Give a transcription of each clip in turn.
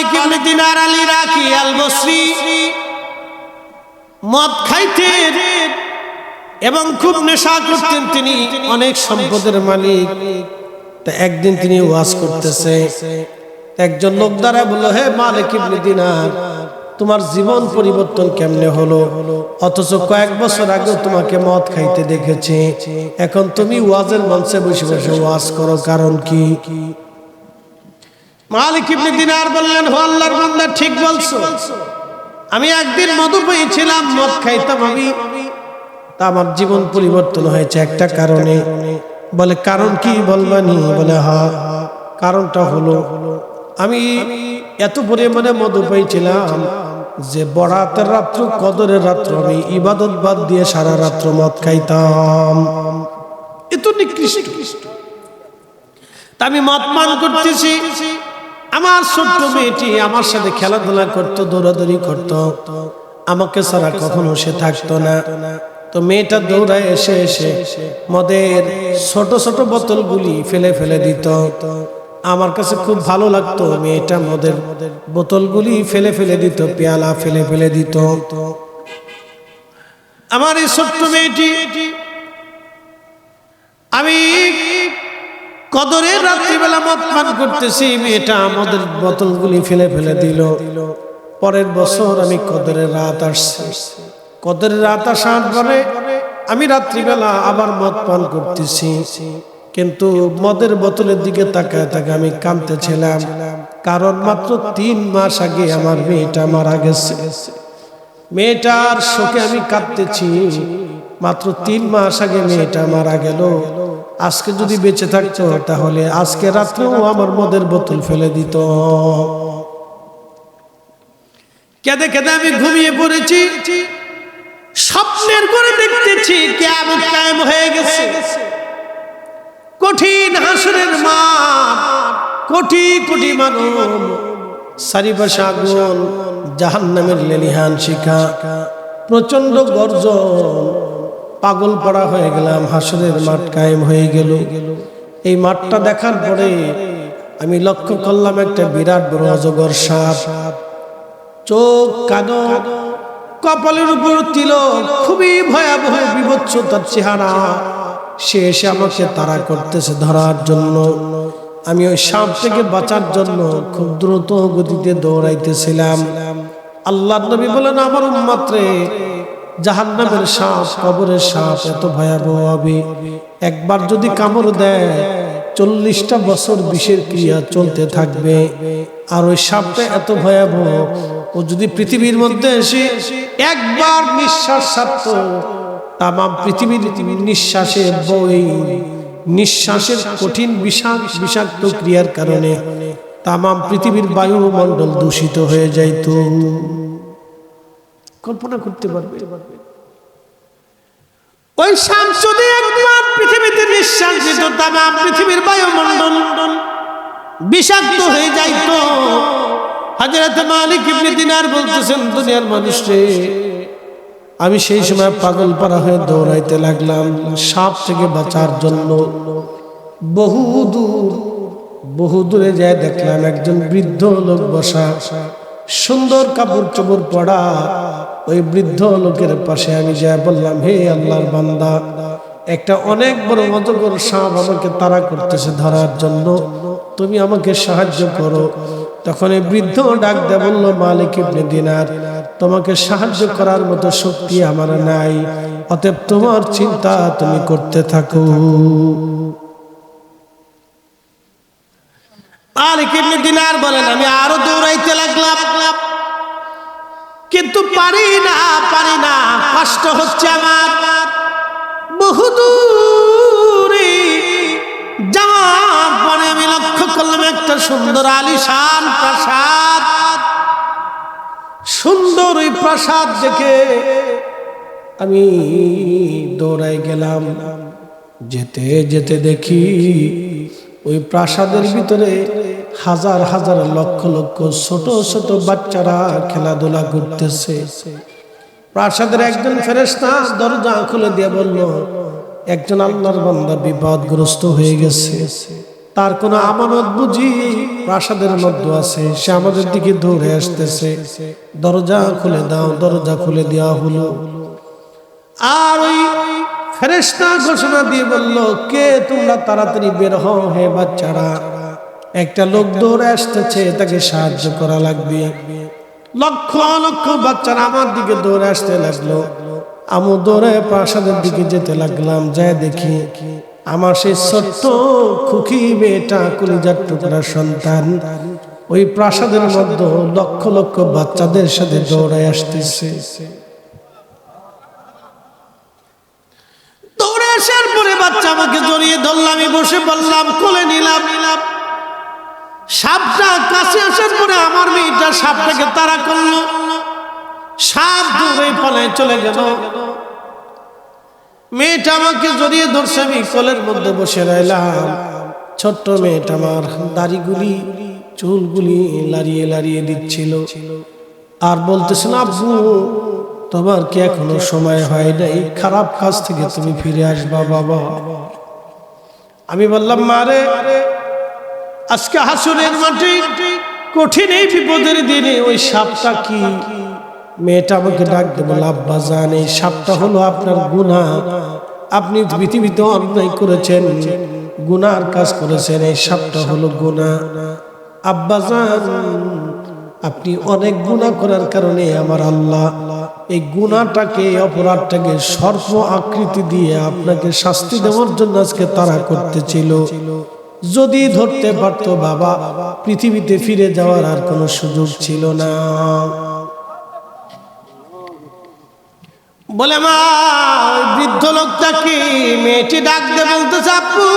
মালিক ইবনে দিনার আলী রাকি আল বসরি মদ খাইতেন এবং খুব নেশা করতেন তিনি। অনেক সম্পদের মালিক। তা একদিন তিনি ওয়াজ করতেছে। একজন লোক দ্বারা বলল, হে মালিক ইবনে দিনার, তোমার জীবন পরিবর্তন কেমনে হলো? অথচ কয়েক বছর আগে তোমাকে মদ খাইতে দেখেছি। এখন তুমি ওয়াজের মঞ্চে বসে বসে ওয়াজ করো, কারণ কি? মালিক ইবনে দিনার বললেন, হো আল্লাহর বান্দা, ঠিক বলছো। আমি একদিন মধু পেয়েছিলাম, মদ খাইতাম আমি। তা আমার জীবন পরিবর্তন হয়েছে একটা কারণে। বলে, কারণ কি বলবানি বলে, হা, কারণটা হলো, আমি এত পরিমাণে মধু পেয়েছিলাম যে বরাতের রাত্র, কদরের রাত্র আমি ইবাদত বাদ দিয়ে সারা রাত্র মদ খাইতাম। এত নিকৃষ্ট। আমি মদ পান করতেছি। আমার ছোট্ট মেয়েটি আমার সাথে খেলাধুলা করতো, দৌড়াদৌড়ি করতো। আমাকে ছাড়া কখনো সে থাকতো না। তো মেয়েটা দৌড়ায় এসে এসে মদের ছোট ছোট বোতলগুলি ফেলে ফেলে দিত। আমার কাছে খুব ভালো লাগতো মেয়েটা মদের বোতলগুলি ফেলে ফেলে দিত, পেয়ালা ফেলে ফেলে দিত। আমার এই ছোট্ট মেয়েটি, আমি কদরের রাত্রিবেলা মদ পান করতেছি, মেয়েটা আমাদের বোতলগুলি ফেলে ফেলে দিল। পরের বছর আমি কদরের রাত আসছি। কদরের রাত আসার পরে আমি রাত্রিবেলা আবার মদ পান করতেছি। কিন্তু মদের বোতলের দিকে তাকায় তাকে আমি কাঁদতেছিলাম। কারণ মাত্র তিন মাস আগে আমার মেয়েটা মারা গেছে। মেয়েটার শোকে আমি কাঁদতেছি। মাত্র তিন মাস আগে মেয়েটা মারা গেল। আজকে যদি বেঁচে থাকতো, তাহলে আজকে রাত্রেও আমার মদের বোতল ফেলে দিত। কেঁদে কেঁদে আমি ঘুমিয়ে পড়েছি। স্বপ্নের করে দেখতেছি কেমন কায়েম হয়ে গেছে। কঠিন হাসরের মা, কোটি কোটি মানুষ চারিপাশে আগুন জাহান নামের লেলিহান শিখা প্রচণ্ড গর্জন। পাগল পড়া হয়ে গেলাম, হাসরের মাঠ কায়েম হয়ে গেল। এই মাঠটা দেখার পরে আমি লক্ষ্য করলাম একটা বিরাট বড় অজগর সাপ। চোখ কানো কপালের উপর তিল, খুবই ভয়াবহ বিভৎস তার চেহারা। সে এসে আমাকে তাড়া করতেছে ধরার জন্য। আমি ওই সাপ থেকে বাঁচার জন্য খুব দ্রুত গতিতে দৌড়াইতেছিলাম। আল্লাহ নবী বলেন, আমার উম্মাত্রে জাহান্নামের সাপ, কবরের সাপ এত ভয়াবহ হবে। একবার যদি কামড় দেয়, চল্লিশটা বছর বিষের ক্রিয়া চলতে থাকবে। আর ওই সাপটা এত ভয়াবহ, ও যদি পৃথিবীর মধ্যে এসে একবার নিঃশ্বাস ছাড়ত তাম পৃথিবীর নিঃশ্বাসে বই, নিঃশ্বাসের কঠিন বিষাক বিষাক্ত ক্রিয়ার কারণে তাম পৃথিবীর বায়ুমণ্ডল দূষিত হয়ে যাইত। কল্পনা করতে পারবে। ওই শাম যদি একবার পৃথিবীতে নিঃশ্বাস দিত পৃথিবীর বায়ুমণ্ডল বিষাক্ত হয়ে যাইত। হাজরত মালিক ইবনে দিনার বলতেছেন দুনিয়ার মানুষে আমি সেই সময় পাগল পারা হয়ে দৌড়াইতে লাগলাম। সাপ থেকে বাঁচার জন্য বহু দূর বহু দূরে যায় দেখলাম একজন বৃদ্ধ লোক বসা। সুন্দর কাপড় চোপড় পড়া ওই বৃদ্ধ লোকের পাশে আমি যা বললাম, হে আল্লাহর বান্দা, একটা অনেক বড় অজগর সাপ আমাকে তাড়া করতেছে ধরার জন্য। তুমি আমাকে সাহায্য করো। তখন এই বৃদ্ধ ডাক দে বলল, মালিক ইবনে দিনার, তোমাকে সাহায্য করার মতো শক্তি আমার নাই। অতএব তোমার চিন্তা তুমি করতে থাকো। মালিক ইবনে দিনার বলেন, আমি আরও দৌড়াইতে লাগলাম। কিন্তু পারি না পারি না। কষ্ট হচ্ছে আমার। বহু দূরে যাওয়ার পরে আমি লক্ষ্য করলাম একটা সুন্দর আলিশান প্রাসাদ। সুন্দর ওই প্রাসাদ দেখে আমি দৌড়াই গেলাম। যেতে যেতে দেখি ওই প্রাসাদের ভিতরে হাজার হাজার লক্ষ লক্ষ ছোট ছোট বাচ্চারা খেলাধুলা করতেছে। প্রাসাদের একজন ফেরেস্তা দরজা খুলে দিয়ে বলল, একজন আল্লাহর বান্দা বিপদগ্রস্ত হয়ে গেছে। তার কোনো আমানত বুঝি প্রাসাদের মধ্যে আছে। সে আমাদের দিকে দৌড়ে আসতেছে। দরজা খুলে দাও, দরজা খুলে দেওয়া হলো। আর ওই ফেরেশতা ঘোষণা দিয়ে বলল, কে তোমরা তাড়াতাড়ি বের হও হে বাচ্চারা? একটা লোক দৌড়ে আসতেছে, তাকে সাহায্য করা লাগবে। লক্ষ লক্ষ বাচ্চারা আমার দিকে দৌড়ে আসতে লাগল। আমি দৌড়ে প্রাসাদের দিকে যেতে লাগলাম যাই দেখি আমার সেই ছোট্ট খুকি মেয়েটা কলিজার টুকরা সন্তান। ওই প্রাসাদের মধ্যে লক্ষ লক্ষ বাচ্চাদের সাথে দৌড়ে আসতেছে দৌড়ে পরে বাচ্চা আমাকে জড়িয়ে ধরলাম আমি বসে বললাম, কোলে নিলাম। নিলাম সাপটা কাছে আসার পরে আমার মেয়েটা সাপটাকে তাড়া করল। সাপ দূরে পালায় চলে গেল। মেয়েটা আমাকে জড়িয়ে ধরছে, আমি কোলের মধ্যে বসে রইলাম। ছোট্ট মেয়েটা আমার দাড়িগুলি, চুলগুলি লাড়িয়ে লাড়িয়ে দিচ্ছিল। আর বলতেছিল আব্বু তোমার কি, এখনও সময় হয় নাই। খারাপ কাজ থেকে তুমি ফিরে আসবা, বাবা। আমি বললাম মারে আজকে হাসুরের মাঠে কঠিন এই বিপদের দিনে ওই সাপটা কি? মেয়েটা আমাকে ডাক দেবো আব্বা জান, এই সাপটা হলো আপনার গুণা। আপনি পৃথিবীতে অন্যায় করেছেন, গুনার কাজ করেছেন, এই সাপটা হলো গুণা। আব্বা জান আপনি অনেক গুণা করার কারণে আমার আল্লাহ এই গুণাটাকে, অপরাধটাকে সর্ব আকৃতি দিয়ে আপনাকে শাস্তি দেওয়ার জন্য আজকে তারা করতেছিল। যদি ধরতে পারতো বাবা, পৃথিবীতে ফিরে যাওয়ার আর কোনো সুযোগ ছিল না। বলে, মা বৃদ্ধ লোকটা কি মেয়েটি ডাকতে বলতেছে আপু?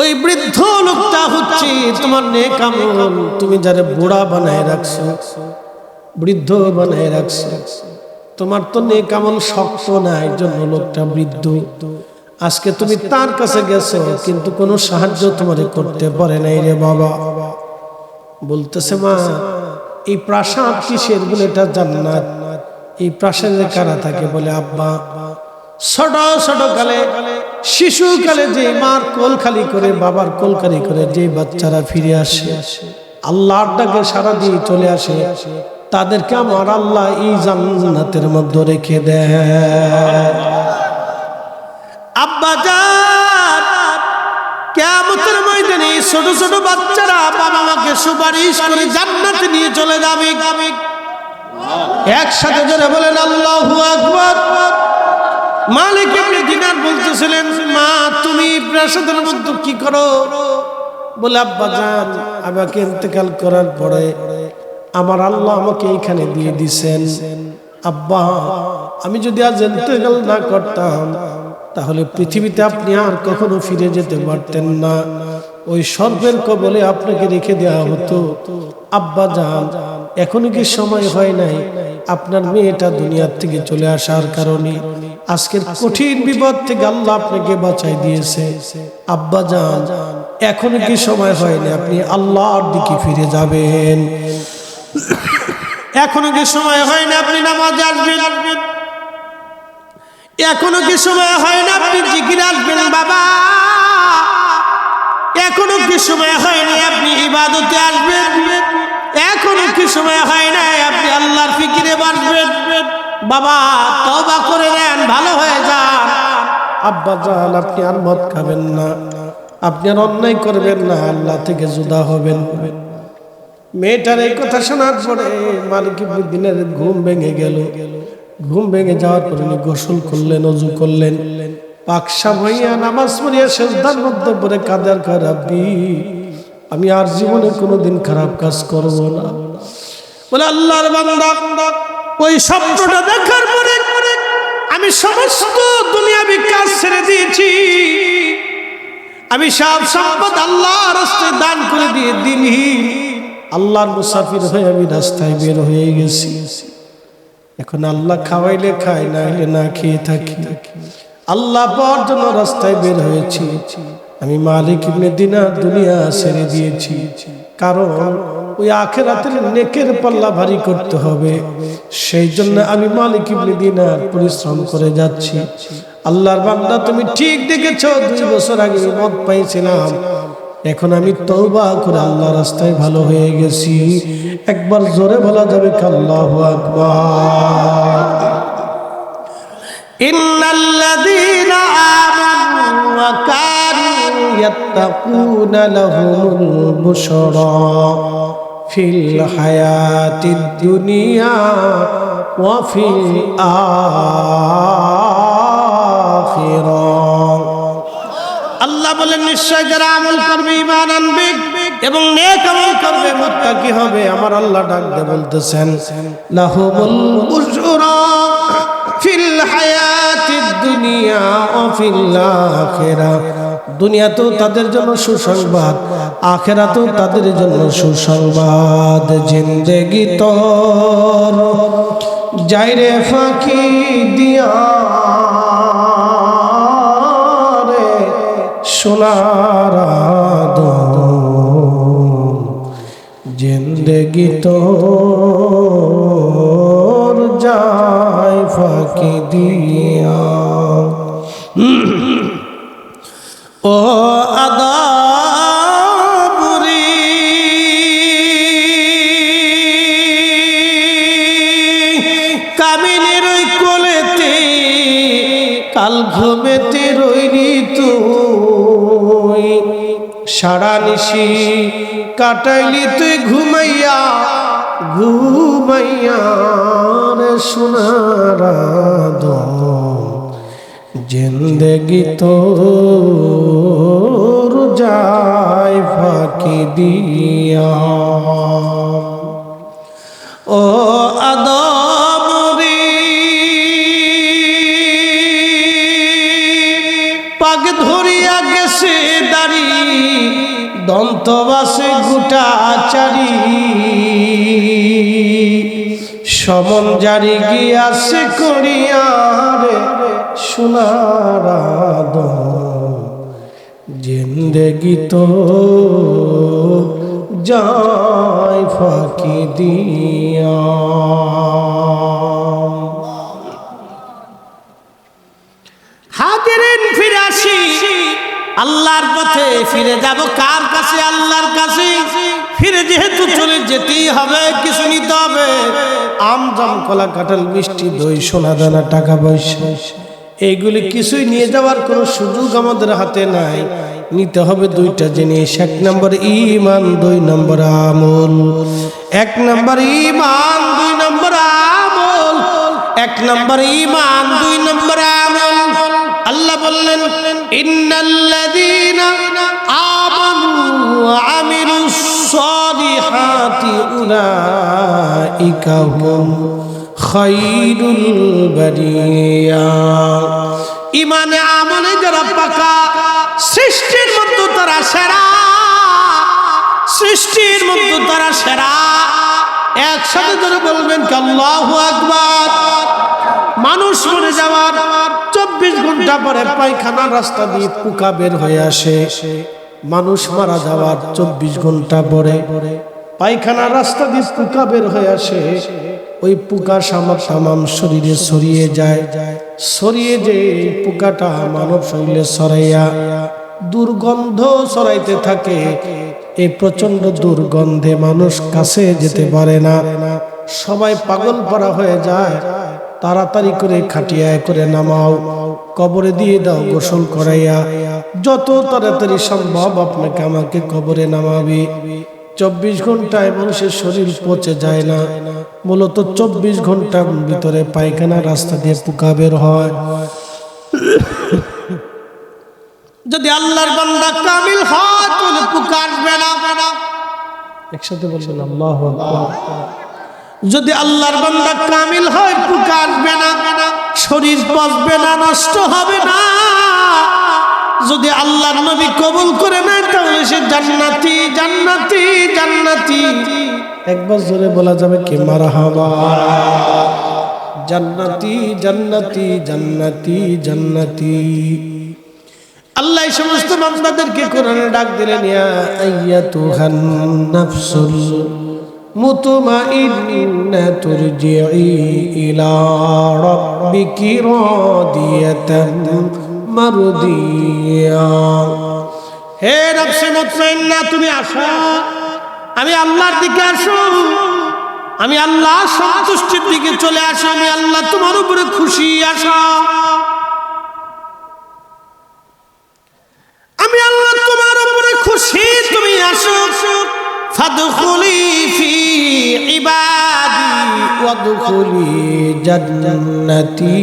ওই বৃদ্ধ লোকটা হচ্ছে তোমার নেক আমল। তুমি যারে বুড়া বানায় রাখছো, বৃদ্ধ বানায় রাখছো, তোমার তো নেক আমল শক্ত না এর জন্য লোকটা বৃদ্ধ। আজকে তুমি তার কাছে গেছো, কিন্তু কোনো সাহায্য তোমার করতে পারে নাই রে বাবা। বলতেছে, মা, এই প্রাসাদ কিসের? বলে, এটা জান্নাত। এই প্রাসাদে কারা থাকে? বলে, আব্বা ছোট ছোট কালে শিশু কালে যে মার কোল খালি করে, বাবার কোল খালি করে, যে বাচ্চারা ফিরে আসে, আল্লাহর ডাকে সারা দিয়ে চলে আসে, তাদেরকে আমার আল্লাহ এই জান্নাতের মধ্যে রেখে দেয় আব্বা কেমতের ময়দানে ছোট ছোট বাচ্চারা বাবা মাকে সুপারিশ করে জান্নাতে নিয়ে চলে যাবে। একসাথে জোরে বলেন, আল্লাহু আকবার। মালিক ইবনে দিনার বলতেছিলেন, মা, তুমি প্রাসাদের মধ্যে কি করো? বলে, আব্বা জান, আমাকে ইন্তেকাল করার পরে আমার আল্লাহ আমাকে এইখানে দিয়ে দিছেন। আব্বা, আমি যদি আজ ইন্তেকাল না করতাম, তাহলে পৃথিবীতে আপনি আর কখনো ফিরে যেতে পারতেন না। ওই সর্বের কবলে আপনাকে রেখে দেওয়া হতো। আব্বা যান এখনও কি সময় হয় নাই? আপনার মেয়েটা দুনিয়ার থেকে চলে আসার কারণে আজকের কঠিন বিপদ থেকে আল্লাহ আপনাকে বাঁচাই দিয়েছে। আব্বা যান এখনও কি সময় হয় না আপনি আল্লাহর দিকে ফিরে যাবেন। এখনও কি সময় হয় না আপনি নামাজ আসবেন। এখনও কি সময় হয় না আপনি জিকির আসবেন, বাবা। এখনও কি সময় হয়নি আপনি ইবাদতে আসবেন? এখনও কি সময় হয় না আপনি আল্লাহর ফিকিরে বাসবেন বাবা তবা করে নেন, ভালো হয়ে যান। আব্বা যান আপনি আর মদ খাবেন না। আপনি আর অন্যায় করবেন না, আল্লাহ থেকে জুদা হবেন। মেয়েটার এই কথা শোনার পরে মালিক দিনের ঘুম ভেঙে গেল। ঘুম ভেঙে যাওয়ার পরে গোসল করলেন, অজু করলেন। পাকসা হইয়া নামাজ পড়িয়া শেষদার মধ্যে পরে কাদার খারাপি আমি আর জীবনে কোনোদিন খারাপ কাজ করব না। বলে, আল্লাহর বান্দা, ওই স্বপ্নটা দেখার পরে আমি সমস্ত দুনিয়াবি কাজ ছেড়ে দিয়েছি। আমি সব সম্পদ আল্লাহ রাস্তায় দান করে দিয়ে দিনহীন আল্লাহর মুসাফির হয়ে আমি রাস্তায় বের হয়ে গেছি। এখন আল্লাহ খাওয়াইলে খাই না না খেয়ে থাকি থাকি। আল্লাহ পাওয়ার জন্য রাস্তায় বের হয়েছি। আমি মালিক দিনার দুনিয়া ছেড়ে দিয়েছি। কারণ ওই আখেরাতের নেকের পাল্লা ভারী করতে হবে। সেই জন্য আমি মালিক ইবনে দিনার পরিশ্রম করে যাচ্ছি। আল্লাহর বান্দা, তুমি ঠিক দেখেছ, দুই বছর আগে মদ পাইছিলাম। এখন আমি তৌবা করে আল্লাহ রাস্তায় ভালো হয়ে গেছি। একবার জোরে বলা যাবে আল্লাহু আকবার। আল্লাহ বলে নিশ্চয় যারা আমল করবে ইমান আনবে এবং নেক আমল করবে, মুত্তাকি হবে, আমার আল্লাহ ডাক বলতেছেন, লাহুমুল বুশরা। দুনিয়া আখিরা। দুনিয়াতেও তাদের জন্য সুসংবাদ, আখেরাতেও তাদের জন্য সুসংবাদ। জিন্দেগি তোর ফাঁকি দিয়া রে সোনার জিন্দগি তোর ফাঁকি দিয়া ও আদাবুরি কামিনের ওই কোলেতে, কাল ঘুমেতে রইলি তুই। সারা নিশি কাটাইলি তুই ঘুমাইয়া ঘুমাইয়া। সোনার জিন্দগি তোর যায় ফাঁকি দিয়া। ও আদমরি পাগ ধরিয়া গেছে দাড়ি, দন্তবাসে গুটা চারি। সমন জারি গিয়াছে করিয়ারে সোনার জিন্দগি তো যায় ফাঁকি দিয়া। হাজিরিন ফিরে আসি আল্লাহর পথে ফিরে যাব কার কাছে? আল্লাহর কাছে। ফিরে যেহেতু চলে যেতেই হবে, কিছু নিতে হবে। আম জাম, কলা কাঁঠাল, মিষ্টি, দই, সোনা দানা, টাকা পয়সা, এইগুলি কিছুই নিয়ে যাওয়ার কোনো সুযোগ আমাদের হাতে নাই। নিতে হবে দুইটা জিনিস, এক নম্বর ইমান দুই নম্বর আমল। এক নম্বর ইমান দুই নম্বর আমল। এক নম্বর ইমান দুই নম্বর আল্লাহ বললেন ইমানে আমলে যারা পাকা, সৃষ্টির মধ্যে তারা সেরা। সৃষ্টির মধ্যে তারা সেরা। একসাথে ধরে বলবেন কি, আল্লাহু আকবার। মানুষ ঘণ্টা পরে পায়খানা রাস্তা দিয়ে পোকা বের হয়ে আসে। মানুষ মারা যাওয়ার চব্বিশ ঘণ্টা পরে পায়খানা রাস্তা দিয়ে পোকা বের হয়ে আসে। ওই পোকা সামার সামাম শরীরে ছড়িয়ে যায়। ছড়িয়ে যে পোকাটা মানব শরীরে ছড়াইয়া দুর্গন্ধ ছড়াইতে থাকে। এই প্রচণ্ড দুর্গন্ধে মানুষ কাছে যেতে পারে না। সবাই পাগল পারা হয়ে যায়। তাড়াতাড়ি করে খাটিয়ায় করে নামাও, কবরে দিয়ে দাও, গোসল করাইয়া। যত তাড়াতাড়ি সম্ভব আপনাকে আমাকে কবরে নামাবে। চব্বিশ ঘন্টায় মানুষের শরীর পচে যায় না। মূলত চব্বিশ ঘণ্টার ভিতরে পায়খানা রাস্তা দিয়ে পোকা বের হয়। যদি আল্লাহর বান্দা কামিল হয়, তাহলে পোকা আসবে না। একসাথে বলবেন, আল্লাহ যদি আল্লাহর বান্দা কামিল হয় পোকা আসবে না। শরীর পচবে না, নষ্ট হবে না। যদি আল্লাহর নবী কবুল করে নেয়, তাহলে সে জান্নাতি জান্নাতি জান্নাতি। একবার জোরে বলা যাবে কি, মারহাবা। জান্নাতি জান্নাতি জান্নাতি জান্নাতি। আল্লাহ এই সমস্ত বান্দাদেরকে কোরআনে ডাক দিলেন, ইয়া আইয়াতুহান নাফসুল। مطمئنة ترجعي إلى ربك راضية مرضية হে নফসে মুতমাইন্না তুমি আসো আমি আল্লাহর দিকে আসো আমি আল্লাহ সন্তুষ্টির দিকে চলে আসো আমি আল্লাহ তোমার উপরে খুশি আসো ওয়াদখুলি জান্নাতি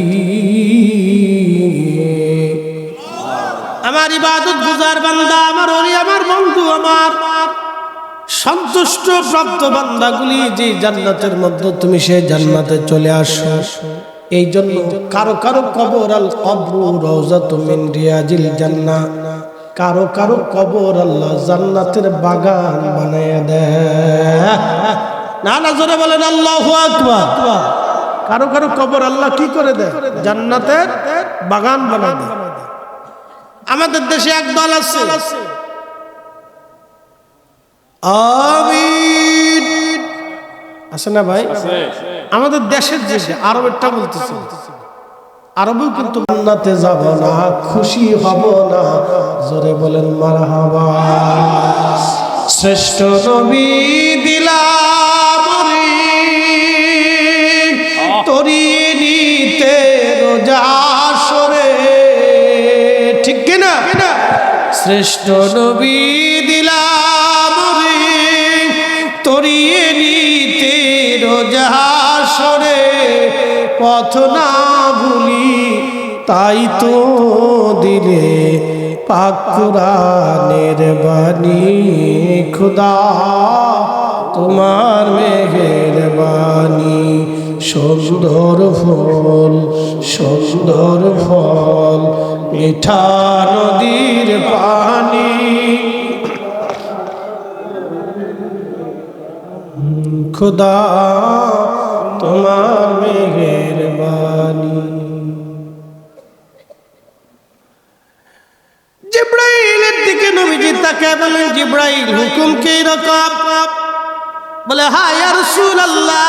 আমার ইবাদত গুজার বান্দা, আমার ওরি আমার বন্ধু, আমার সন্তুষ্ট, প্রাপ্ত বান্দাগুলি যে জান্নাতের মধ্যে তুমি সেই জান্নাতে চলে আসো। এই জন্য কারও কারও কবর আল কবরু রওজাত মিন রিয়াজিল জান্নাহ। কারও কারও কবর আল্লাহ জান্নাতের বাগান বানায় দেয়। না না জোরে বলেন আল্লাহ আকবার। কারও কারও কবর আল্লাহ কি করে দেয়? জান্নাতের বাগান দেয়। আমাদের দেশে এক দল আছে। আছে না ভাই? আমাদের দেশের যে আরবেরটা বলতেছে। আরবেও কিন্তু জান্নাতে যাব না খুশি হব না। জোরে বলেন মারহাবা। শ্রেষ্ঠ নবী। শ্রেষ্ঠ নবী দিলাম তরিয়ে নিতে রোজা সরে পথ না ভুলি তাই তো দিলে পাকুরানের বাণী। খুদা তোমার মেঘের বাণী সুন্দর ফল সুন্দর ফল, মিঠা নদীর পানি। খুদা তোমার মেঘের বাণী হুকুম কি রকম বলে, হায় রসুল আল্লাহ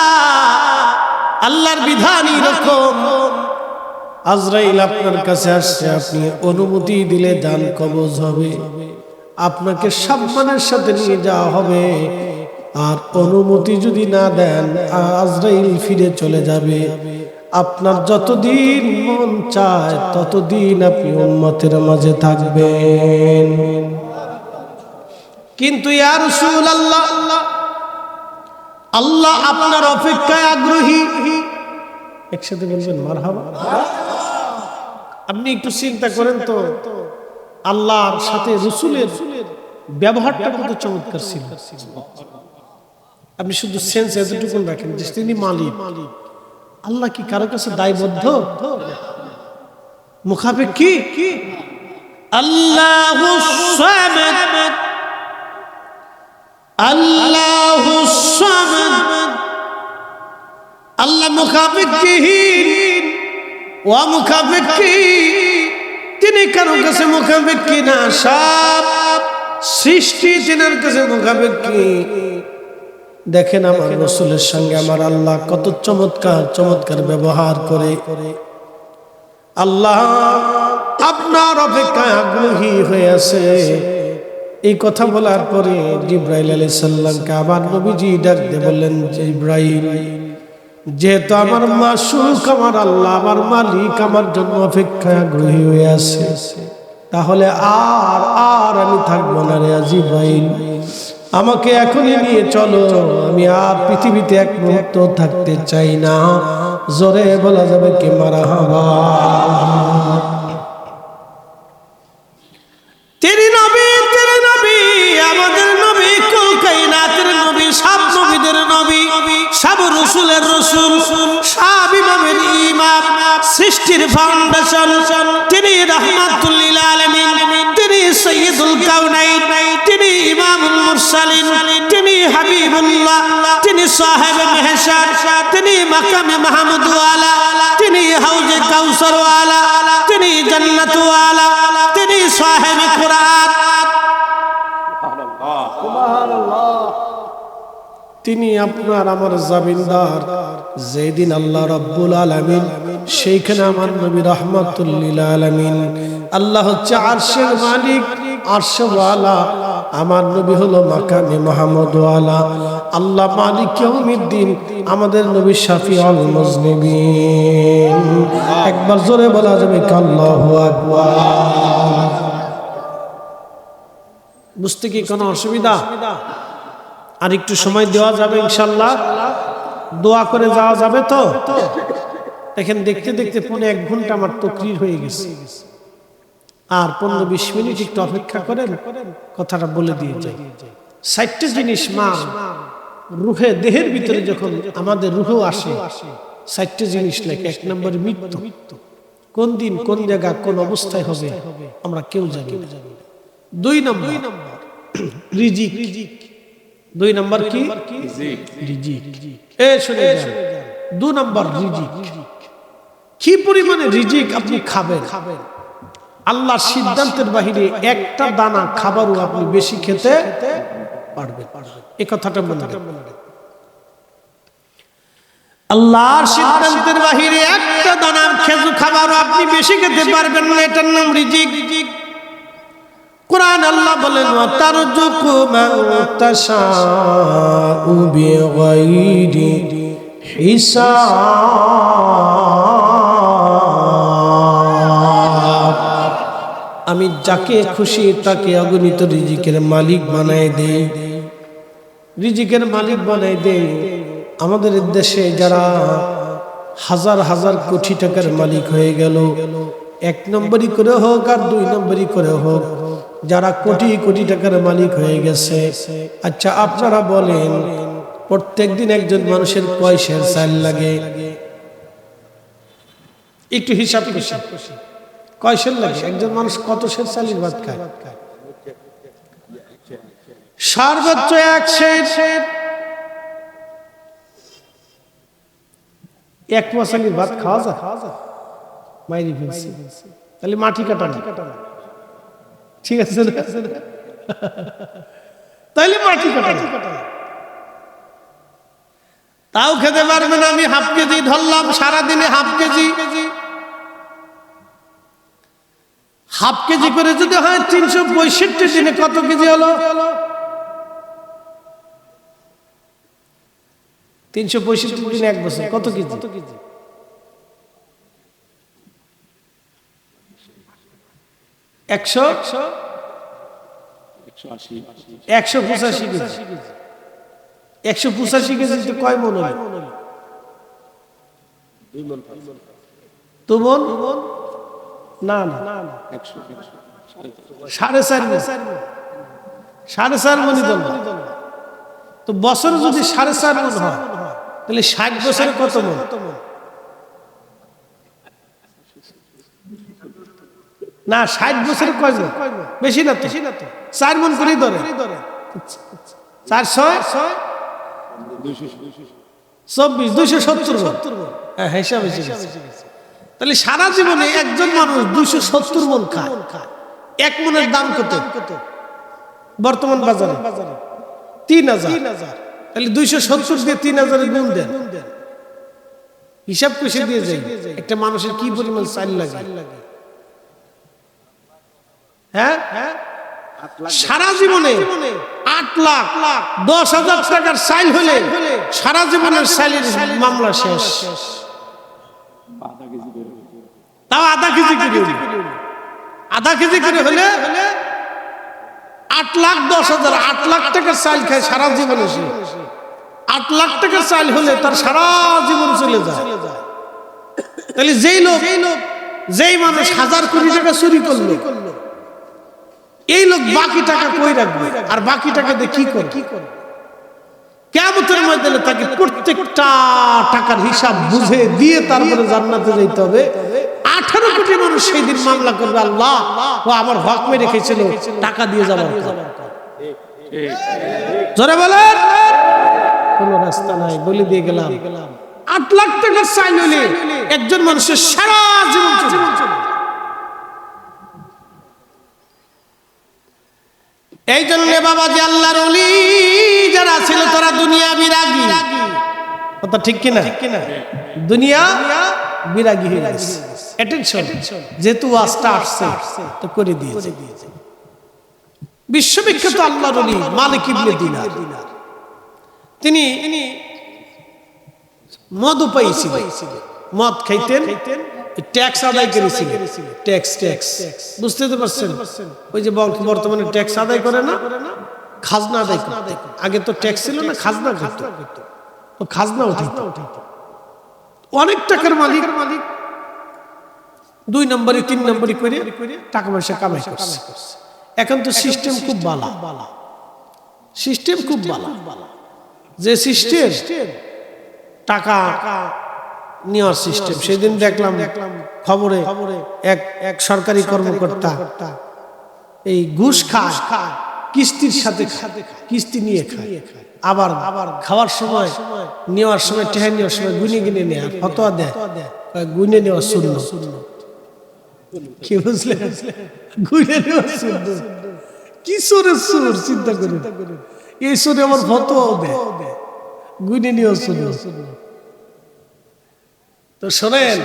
আল্লাহর বিধান এরকম আজরাইল আপনার কাছে আসছে, আপনি অনুমতি দিলে দান কবজ হবে। আপনাকে সম্মানের সাথে নিয়ে যাওয়া হবে। আর অনুমতি যদি না দেন, আজরাইল ফিরে চলে যাবে। আপনার যতদিন মন চায়, ততদিন আপনি উম্মতের মাঝে থাকবেন। কিন্তু ইয়া রাসূল আল্লাহ আল্লাহ আপনার অপেক্ষায় আগ্রহী। একসাথে বলবেন মারহাবা। আপনি একটু চিন্তা করেন তো আল্লাহর সাথে রসুলের ব্যবহারটা কত চমৎকার ছিল। আপনি শুধু সেন্স এতটুকু রাখেন যে তিনি মালিক। আল্লাহ কি কারও কাছে দায়বদ্ধ? মুখাপে কি আল্লাহ আল্লাহ আল্লাহ মুখাপেক্ষিহীন। ও মুখাপেক্ষি তিনি কারও কাছে মুখাপেক্ষি না, সব। সৃষ্টি তিনার কাছে মুখাপেক্ষি। দেখেন আমার রসুলের সঙ্গে আমার আল্লাহ কত চমৎকার চমৎকার ব্যবহার করে। আল্লাহ আপনার অপেক্ষায় আগ্রহী হয়ে আছে। এই কথা বলার পরে জিব্রাইল আলী সাল্লামকে আবার নবীজি ডাক দিয়ে বললেন, জিব্রাইল, যেহেতু আমার মা মাসুক আমার আল্লাহ, আমার মালিক আমার জন্য অপেক্ষায় আগ্রহী হয়ে আছে, তাহলে আর আর আমি থাকব না রে জিব্রাইল। আমাকে এখনই নিয়ে চলো, আমি আর পৃথিবীতে এক মুহূর্ত থাকতে চাই না। জোরে বলা যাবে কি মারা হবা সব রসুলের রসুল, সব ইমামের ইমাম, সৃষ্টির ফাউন্ডেশন তিনি রহমাতুল্লিল আলামিন, তিনি সৈয়দুল কাউনাইন, তিনি ইমামুল মুরসালিন, তিনি হাবিবুল্লাহ, তিনি সাহেব মেহসার তিনি মাকামে মাহমুদ ওয়ালা তিনি হাউজে তিনি জান্নাত ওয়ালা তিনি সাহেব তিনি আপনার আমার জামিনদার। যেদিন আল্লাহ রব্বুল আলামিন, সেইখানে আমার নবী রহমাতুল্লিল আলামিন। আল্লাহ হচ্ছে আরশের মালিক আমার নবী হলো মাকামে ওয়ালা। আল্লাহ মালিক ইয়াউমিদ্দিন, আমাদের নবী শাফি আল মুজনিবিন একবার জোরে বলা যাবে আকবার। বুঝতে কি কোনো অসুবিধা? আর একটু সময় দেওয়া যাবে ইনশাল্লাহ। দোয়া করে যাওয়া যাবে তো? দেখেন, দেখতে দেখতে পৌনে এক ঘণ্টা আমার তকরির হয়ে গেছে। আর পনেরো বিশ মিনিট একটু অপেক্ষা করেন, কথাটা বলে দিয়ে যাই। ষাটটা জিনিস, মা, রুহে, দেহের ভিতরে যখন আমাদের রুহ আসে ষাটটা জিনিস লেখে, এক নম্বর মৃত্যু। কোন দিন, কোন জায়গা, কোন অবস্থায় হবে, আমরা কেউ জানি। দুই নম্বর, রিজিক। দুই নম্বর কি? রিজিক। এ শুনে যান। দু নম্বর রিজিক। কি পরিমাণে রিজিক আপনি খাবেন? আল্লাহর সিদ্ধান্তের বাহিরে একটা দানা খাবারও আপনি বেশি খেতে পারবেন। এই কথাটা মনে রাখবেন। আল্লাহর সিদ্ধান্তের বাহিরে একটা দানা খেজু খাবারও আপনি বেশি খেতে পারবেন না এটার নাম রিজিক। কোরআন আল্লাহ বলেন বিগাইরি আমি যাকে খুশি তাকে অগণিত রিজিকের মালিক বানায় দেই। রিজিকের মালিক বানায় দেই। আমাদের দেশে যারা হাজার হাজার কোটি টাকার মালিক হয়ে গেল, এক নম্বরই করে হোক আর দুই নম্বরই করে হোক যারা কোটি কোটি টাকার মালিক হয়ে গেছে। আচ্ছা আপনারা বলেন প্রত্যেক দিন একজন মানুষের কয় শের চাল লাগে? একটু হিসাব খুশি কয় লাগে? একজন মানুষ কত সের চালির ভাত খায়? সর্বোচ্চ এক সের এক মশালির ভাত খাওয়া যায়? মাইরি ফেলছি। তাহলে মাটি কাটা না ঠিক আছে তাইলে মাটি কাটা তাও খেতে পারবে না, আমি হাফ কেজি ধরলাম, সারাদিনে হাফ কেজি। হাফ কেজি করে যদি হয়, তিনশো পঁয়ষট্টি দিনে কত কেজি হলো? তিনশো পঁয়ষট্টি দিনে এক বছর কত কেজি কত কেজি? একশো? একশো পঁচাশি কেজি। একশো পঁচাশি কেজি কয় মন হয় তো মন না না। সাড়ে চার। সাড়ে চার মনই তো না। তো বছরে যদি সাড়ে চার মন হয় তাহলে ষাট বছরে কত মন? না ষাট বছরে কয় মন বেশি না বেশি না তো। চার মন করেই ধরে। চার ছয় চব্বিশ দুইশো সত্তর হ্যাঁ হিসাব এসে তাহলে সারা জীবনে একজন মানুষ দুইশো সত্তর মন খায়। এক মনের দাম কত? বর্তমান বাজারে। তিন হাজার। তাহলে দুইশো সত্তর দিয়ে তিন হাজারের গুণ দেন। হিসাব কষে দিয়ে যাই একটা মানুষের কি পরিমাণ চাল লাগে? হ্যাঁ? সারা জীবনে আট লাখ দশ হাজার টাকার সাইল হলে সারা জীবনের সাইলের মামলা শেষ। তাও আধা কেজি করে আধা কেজি করে হলে আট লাখ দশ হাজার আট লাখ টাকার চাল খায় সারা জীবনে সে। আট লাখ টাকার চাল হলে তার সারা জীবন চলে যায়। তাহলে যেই লোক যেই মানুষ হাজার কোটি টাকা চুরি করল এই লোক বাকি টাকা কই রাখবে? আর বাকি টাকা দিয়ে কি করে কেমতের ময়দানে তাকে প্রত্যেকটা টাকার হিসাব বুঝে দিয়ে তারপরে জান্নাতে যেতে হবে। আঠারো কোটি মানুষ সেই দিন মামলা করবে। আল্লাহ ও আমার হক মেরে রেখেছিল টাকা দিয়ে যাবার। জোরে বলেন। কোনো রাস্তা নাই বলে দিয়ে গেলাম। আট লাখ টাকার চাইল একজন মানুষের সারা জীবন চলে এই জন্য বাবা যে আল্লাহর অলি যারা ছিল তারা দুনিয়া বিরাগী কথা ঠিক কিনা? দুনিয়া বিরাগী হয়ে গেছে। অ্যাটেনশন যেহেতু ওয়াজটা আসছে তো করে দিয়েছে। বিশ্ববিখ্যাত আল্লাহ রলি মালিক ইবনে দিনার। তিনি মদ পাইছিলেন মদ খাইতেন। খাইতেন। ট্যাক্স আদায় করেছিলেন ট্যাক্স ট্যাক্স বুঝতে তো পারছেন? ওই যে বর্তমানে ট্যাক্স আদায় করে না খাজনা আদায় করতে। আগে তো ট্যাক্স ছিল না খাজনা করতো। তো খাজনা উঠাইতো। অনেক টাকার মালিক মালিক দুই নম্বরে তিন নম্বরে করে টাকা পয়সা কামাই করছে। এখন তো সিস্টেম খুব ভালো সিস্টেম খুব ভালো যে সিস্টেম টাকা নেওয়ার সিস্টেম সেদিন দেখলাম খবরে এক এক সরকারি কর্মকর্তা এই ঘুষ খায় কিস্তির সাথে কিস্তি নিয়ে খায়। আবার আবার খাওয়ার সময় নেওয়ার সময় টেহা নেওয়ার সময় গুনে গুনে নেয় ফতোয়া দেয়। গুনে নেওয়া শূন্য কি বুঝলে গুনে নেওয়া শূন্য কি সুরে সুর চিন্তা করুন। এই সুরে আমার ফতোয়াও দেয়। গুনে নেওয়া শূন্য তো শোনেন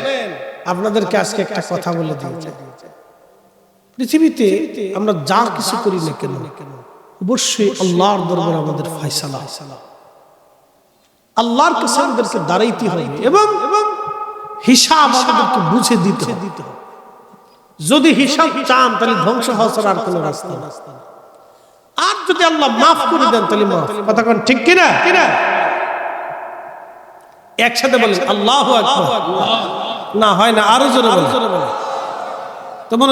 আপনাদেরকে আজকে একটা কথা বলে দিয়েছে। পৃথিবীতে আমরা যা কিছু করি না কেন অবশ্যই আল্লাহর দরবার আমাদের ফয়সালা। আল্লাহর কাছে আমাদেরকে দাঁড়াইতে হবে এবং এবং হিসাব আমাদেরকে বুঝে দিতে হবে। যদি হিসাব চান তাহলে ধ্বংস হওয়া ছাড়া আর কোনো রাস্তা আর যদি আল্লাহ মাফ করে দেন তাহলে মাফ। কথা কোন ঠিক কিনা? কিনা? একসাথে বলেন আল্লাহ না হয় না আরও জোরে বলেন। তো মনে